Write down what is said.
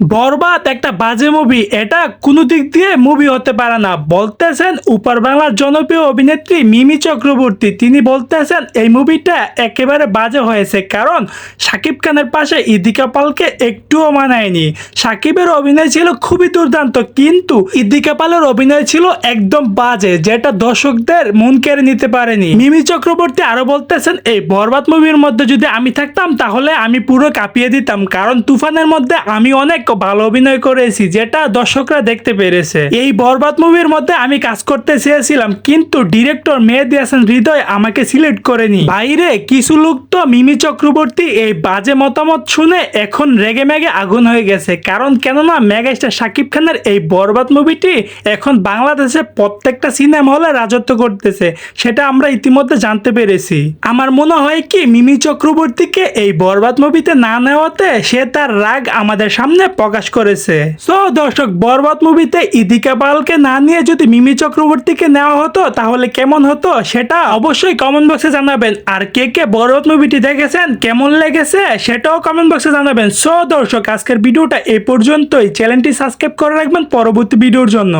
বরবাদ একটা বাজে মুভি এটা কোনো দিক দিয়ে মুভি হতে পারে না। বলতেছেন উপর বাংলার জনপ্রিয় অভিনেত্রী মিমি চক্রবর্তী। তিনি বলতেছেন, এই মুভিটা একেবারে বাজে হয়েছে। কারণ সাকিব খানের পাশে ইদিকা পালকে একটুও মানায়নি। সাকিবের অভিনয় ছিল খুবই দুর্দান্ত, কিন্তু ইদিকা পালের অভিনয় ছিল একদম বাজে, যেটা দর্শকদের মন কেড়ে নিতে পারেনি। মিমি চক্রবর্তী আরও বলতেছেন, এই বরবাদ মুভির মধ্যে যদি আমি থাকতাম, তাহলে আমি পুরো কাঁপিয়ে দিতাম। কারণ তুফানের মধ্যে আমি অনেক ভালো অভিনয় করেছি, যেটা দর্শকরা দেখতে পেরেছে। এই বরবাদ মুভির মধ্যে আমি কাজ করতে চেয়েছিলাম, কিন্তু ডিরেক্টর মেহেদি হাসান হৃদয় আমাকে সিলেক্ট করেনি। বাইরে কিছু লোক তো মিমি চক্রবর্তী এই বাজে মতামত শুনে এখন রেগে মেগে আগুন হয়ে গেছে। কারণ কেননা মেগাস্টার শাকিব খানের এই বরবাদ মুভিটি এখন বাংলাদেশে প্রত্যেকটা সিনেমা হলে রাজত্ব করতেছে, সেটা আমরা ইতিমধ্যে জানতে পেরেছি। আমার মনে হয় কি, মিমি চক্রবর্তীকে এই বরবাদ মুভিতে না নেওয়াতে সে তার রাগ আমাদের সামনে প্রকাশ করেছে। সো, দর্শক, বরবাদ মুভিতে ইদিকা পালকে না নিয়ে যদি মিমি চক্রবর্তীকে নেওয়া হতো, তাহলে কেমন হতো সেটা অবশ্যই কমেন্ট বক্সে জানাবেন। আর কে কে বরবাদ মুভিটি দেখেছেন, কেমন লেগেছে সেটাও কমেন্ট বক্সে জানাবেন। সো, দর্শক, আজকের ভিডিওটা এ পর্যন্তই। চ্যানেলটি সাবস্ক্রাইব করে রাখবেন পরবর্তী ভিডিওর জন্য।